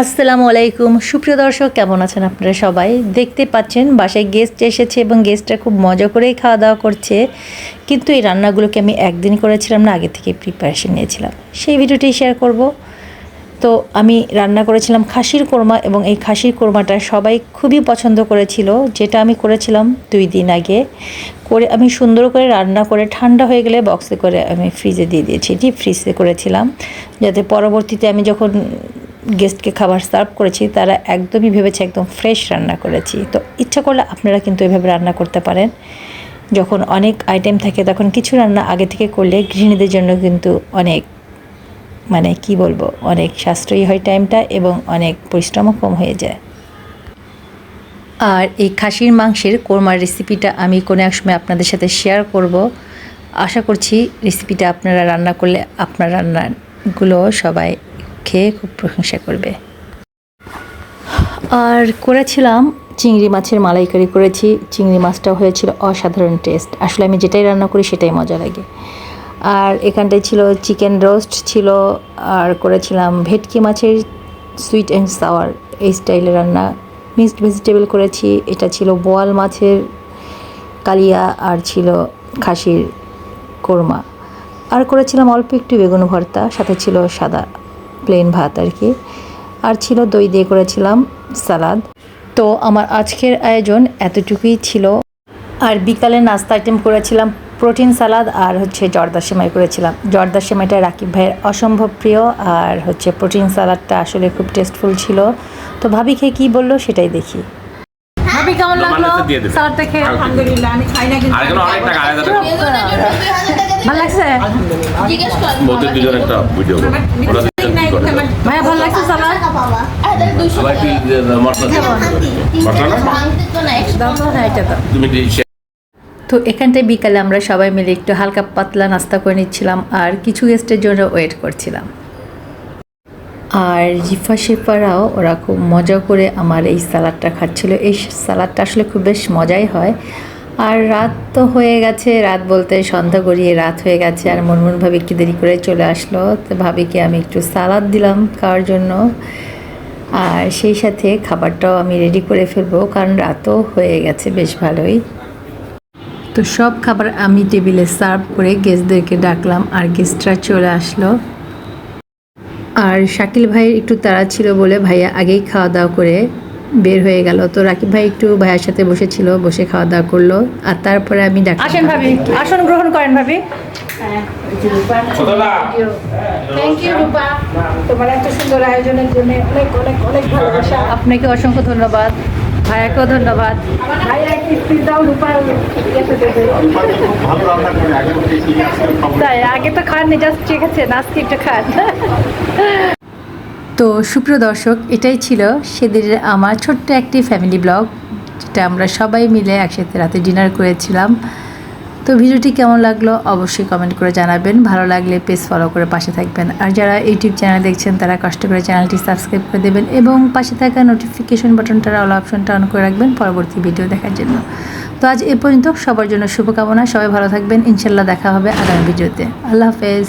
আসসালামু আলাইকুম। সুপ্রিয় দর্শক, কেমন আছেন আপনারা সবাই? দেখতে পাচ্ছেন, বাসায় গেস্ট এসেছে এবং গেস্টরা খুব মজা করেই খাওয়া দাওয়া করছে। কিন্তু এই রান্নাগুলোকে আমি একদিন করেছিলাম না, আগে থেকে প্রিপারেশন নিয়েছিলাম। সেই ভিডিওটি শেয়ার করব। তো আমি রান্না করেছিলাম খাসির কোরমা এবং এই খাসির কোরমাটা সবাই খুবই পছন্দ করেছিল। যেটা আমি করেছিলাম দুই দিন আগে। করে আমি সুন্দর করে রান্না করে ঠান্ডা হয়ে গেলে বক্সে করে আমি ফ্রিজে দিয়ে দিয়েছি। ডিপ ফ্রিজে করেছিলাম। যাতে পরবর্তীতে আমি যখন গেস্টকে খাবার সার্ভ করেছি, তারা একদমই ভেবেছে একদম ফ্রেশ রান্না করেছি। তো ইচ্ছা করলে আপনারা কিন্তু এভাবে রান্না করতে পারেন। যখন অনেক আইটেম থাকে, তখন কিছু রান্না আগে থেকে করলে গৃহিণীদের জন্য কিন্তু অনেক মানে কি বলব, অনেক সাশ্রয়ী হয় টাইমটা এবং অনেক পরিশ্রমও কম হয়ে যায়। আর এই খাসির মাংসের কোরমার রেসিপিটা আমি কোনো এক সময় আপনাদের সাথে শেয়ার করব। আশা করছি রেসিপিটা আপনারা রান্না করলে আপনার রান্নাগুলো সবাই খেয়ে খুব প্রশংসা করবে। আর করেছিলাম, চিংড়ি মাছের মালাইকারি করেছি। চিংড়ি মাছটাও হয়েছিল অসাধারণ টেস্ট আসলে আমি যেটাই রান্না করি সেটাই মজা লাগে। আর এখানটায় ছিল চিকেন রোস্ট ছিল, আর করেছিলাম ভেটকি মাছের সুইট অ্যান্ড সাওয়ার এই স্টাইলের রান্না। মিক্সড ভেজিটেবল করেছি, এটা ছিল বোয়াল মাছের কালিয়া, আর ছিল খাসির কোরমা। আর করেছিলাম অল্প একটু বেগুন ভর্তা, সাথে ছিল সাদা প্লেন ভাত আর কি। আর ছিল দই দিয়ে করেছিলাম সালাদ। তো আমার আজকের আয়োজন এতটুকুই ছিল। আর বিকালে নাস্তা আইটেম করেছিলাম প্রোটিন সালাদ আর হচ্ছে জর্দা সেমাই করেছিলাম। জর্দা সেমাইটা রাকিব ভাইয়ের অসম্ভব প্রিয় আর হচ্ছে প্রোটিন সালাদটা আসলে খুব টেস্টফুল ছিল। তো ভাবি খেয়ে কী বলল সেটাই দেখি। ভাবি কেমন লাগল? মানেতে দিয়ে দেবে। সালাদটা খেয়ে আলহামদুলিল্লাহ আমি খাই না কিন্তু আর এখানে অনেক টাকা আলাদা টাকা ভালো লাগছে? দুজন একটা ভিডিও করো ওরা দুজন কি করে। ভাইয়া ভালো লাগছে সালাদ? মশলা মশলা না? দাও তো এটা দাও। তুমি তো এখানটায় বিকালে আমরা সবাই মিলে একটু হালকা পাতলা নাস্তা করে নিচ্ছিলাম আর কিছু গেস্টের জন্য ওয়েট করছিলাম। আর জিফা শেফারাও ওরা খুব মজা করে আমার এই সালাদটা খাচ্ছিল। এই সালাদটা আসলে খুব বেশ মজাই হয়। আর রাত তো হয়ে গেছে, রাত বলতে সন্ধ্যা গড়িয়ে রাত হয়ে গেছে আর মনমন ভাবে একটু দেরি করে চলে আসলো। তো ভাবিকে আমি একটু সালাদ দিলাম খাওয়ার জন্য। আর সেই সাথে খাবারটাও আমি রেডি করে ফেলব, কারণ রাতও হয়ে গেছে বেশ ভালোই। তো সব খাবার আমি টেবিলে সার্ভ করে গেস্টদেরকে ডাকলাম আর গেস্টরা চলে আসলো। আর শাকিল ভাইয়ের একটু তাড়া ছিল বলে ভাইয়া আগেই খাওয়া দাওয়া করে বের হয়ে গেল। তো রাকিব ভাই একটু ভাইয়ার সাথে বসেছিল বসে খাওয়া দাওয়া করল আর তারপরে আমি ডাকলাম আসেন ভাবি আসন গ্রহণ করেন ভাবি। Thank you Rupa. তোমার এত সুন্দর আয়োজনের জন্য অনেক অনেক অনেক ভালোবাসা। আপনাকে অসংখ্য ধন্যবাদ। ভাইয়াকেও ধন্যবাদ। তাই, আগে তো খাননি জাস্ট ঠিক আছে আজকে একটু খান। তো সুপ্রিয় দর্শক, এটাই ছিল সেদিনের আমার ছোট্ট একটি ফ্যামিলি ব্লগ যেটা আমরা সবাই মিলে একসাথে রাতে ডিনার করেছিলাম। তো ভিডিওটি কেমন লাগল অবশ্যই কমেন্ট করে জানাবেন। ভালো লাগলে পেজ ফলো করে পাশে থাকবেন। আর যারা ইউটিউব চ্যানেল দেখছেন, তারা কষ্ট করে চ্যানেলটি সাবস্ক্রাইব করে দেবেন এবং পাশে থাকা নোটিফিকেশন বাটনটার অল অপশনটা অন করে রাখবেন পরবর্তী ভিডিও দেখার জন্য। তো আজ এ পর্যন্ত সবার জন্য শুভকামনা। সবাই ভালো থাকবেন। ইনশাল্লাহ দেখা হবে আগামী ভিডিওতে আল্লাহ হাফেজ।